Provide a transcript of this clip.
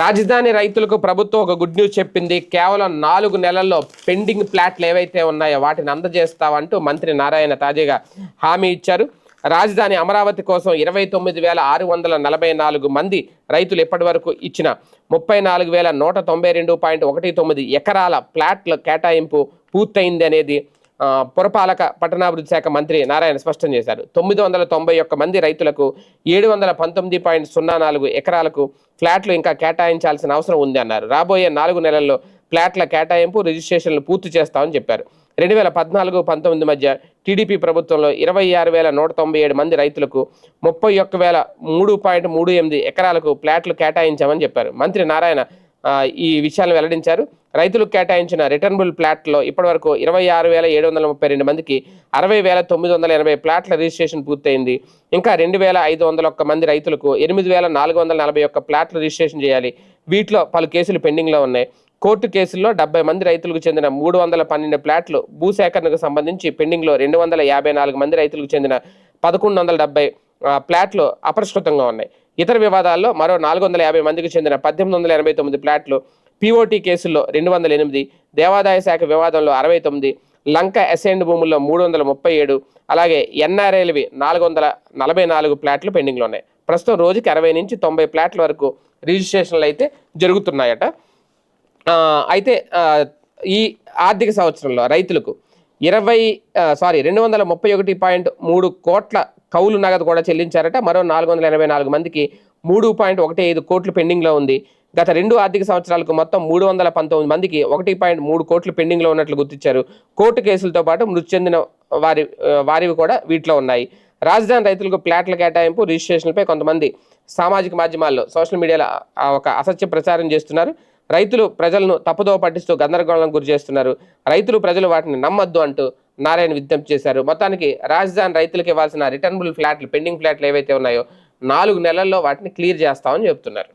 రాజధాని రైతులకు ప్రభుత్వం ఒక గుడ్ న్యూస్ చెప్పింది. కేవలం నాలుగు నెలల్లో పెండింగ్ ప్లాట్లు ఏవైతే ఉన్నాయో వాటిని అందజేస్తామంటూ మంత్రి నారాయణ తాజాగా హామీ ఇచ్చారు. రాజధాని అమరావతి కోసం ఇరవై తొమ్మిది వేల ఆరు వందల నలభై నాలుగు మంది రైతులు ఇప్పటి వరకు ఇచ్చిన ముప్పై నాలుగు వేల నూట తొంభై రెండు పాయింట్ ఒకటి తొమ్మిది ఎకరాల ప్లాట్ల కేటాయింపు పూర్తయింది అనేది పురపాలక పట్టణాభివృద్ధి శాఖ మంత్రి నారాయణ స్పష్టం చేశారు. తొమ్మిది వందల తొంభై ఒక్క మంది రైతులకు ఏడు వందల పంతొమ్మిది పాయింట్ సున్నా నాలుగు ఎకరాలకు ఫ్లాట్లు ఇంకా కేటాయించాల్సిన అవసరం ఉంది అన్నారు. రాబోయే నాలుగు నెలల్లో ఫ్లాట్ల కేటాయింపు రిజిస్ట్రేషన్లు పూర్తి చేస్తామని చెప్పారు. రెండు వేల పద్నాలుగు పంతొమ్మిది మధ్య టీడీపీ ప్రభుత్వంలో ఇరవై ఆరు వేల నూట తొంభై ఏడు మంది రైతులకు ముప్పై ఒక్క వేల మూడు పాయింట్ మూడు ఎనిమిది ఎకరాలకు ఫ్లాట్లు కేటాయించామని చెప్పారు. మంత్రి నారాయణ ఈ విషయాలను వెల్లడించారు. రైతులకు కేటాయించిన రిటర్నబుల్ ప్లాట్లో ఇప్పటివరకు ఇరవై ఆరు వేల ఏడు వందల ముప్పై రెండు మందికి అరవై వేల తొమ్మిది వందల ఎనభై ప్లాట్ల రిజిస్ట్రేషన్ పూర్తయింది. ఇంకా రెండు వేల ఐదు వందల ఒక్క మంది రైతులకు ఎనిమిది వేల నాలుగు వందల నలభై ఒక్క ప్లాట్లు రిజిస్ట్రేషన్ చేయాలి. వీటిలో పలు కేసులు పెండింగ్లో ఉన్నాయి. కోర్టు కేసుల్లో డెబ్బై మంది రైతులకు చెందిన మూడు వందల పన్నెండు ప్లాట్లు భూసేకరణకు సంబంధించి పెండింగ్లో రెండు వందల యాభై నాలుగు మంది రైతులకు చెందిన పదకొండు వందల డెబ్బై ప్లాట్లు అపరిష్కృతంగా ఉన్నాయి. ఇతర వివాదాల్లో మరో నాలుగు వందల యాభై మందికి చెందిన పద్దెనిమిది వందల ఎనభై తొమ్మిది ప్లాట్లు పీఓటీ కేసుల్లో రెండు వందల ఎనిమిది దేవాదాయ శాఖ వివాదంలో అరవై తొమ్మిది లంక అసైన్డ్ భూముల్లో మూడు వందల ముప్పై ఏడు అలాగే ఎన్ఆర్ఐలవి నాలుగు వందల నలభై నాలుగు ప్లాట్లు పెండింగ్లో ఉన్నాయి. ప్రస్తుతం రోజుకి అరవై నుంచి తొంభై ప్లాట్ల వరకు రిజిస్ట్రేషన్లు అయితే జరుగుతున్నాయట. అయితే ఈ ఆర్థిక సంవత్సరంలో రైతులకు ఇరవై సారీ రెండు వందల ముప్పై ఒకటి పాయింట్ మూడు కోట్ల కౌలు నగదు కూడా చెల్లించారట. మరో నాలుగు వందల ఎనభై నాలుగు మందికి మూడు పాయింట్ ఒకటి ఐదు కోట్లు పెండింగ్లో ఉంది. గత రెండు ఆర్థిక సంవత్సరాలకు మొత్తం మూడు వందల పంతొమ్మిది మందికి ఒకటి పాయింట్ మూడు కోట్లు పెండింగ్లో ఉన్నట్లు గుర్తించారు కోర్టు కేసులతో పాటు మృతి చెందిన వారి వారివి కూడా వీటిలో ఉన్నాయి. రాజధాని రైతులకు ప్లాట్ల కేటాయింపు రిజిస్ట్రేషన్లపై కొంతమంది సామాజిక మాధ్యమాల్లో సోషల్ మీడియాలో ఒక అసత్య ప్రచారం చేస్తున్నారు. రైతులు ప్రజలను తప్పుదోవ పట్టిస్తూ గందరగోళం గురి చేస్తున్నారు. రైతులు ప్రజలు వాటిని నమ్మొద్దు అంటూ నారాయణ విజ్ఞప్తి చేశారు. మొత్తానికి రాజధాని రైతులకు ఇవ్వాల్సిన రిటర్నబుల్ ఫ్లాట్లు పెండింగ్ ఫ్లాట్లు ఏవైతే ఉన్నాయో నాలుగు నెలల్లో వాటిని క్లియర్ చేస్తామని చెప్తున్నారు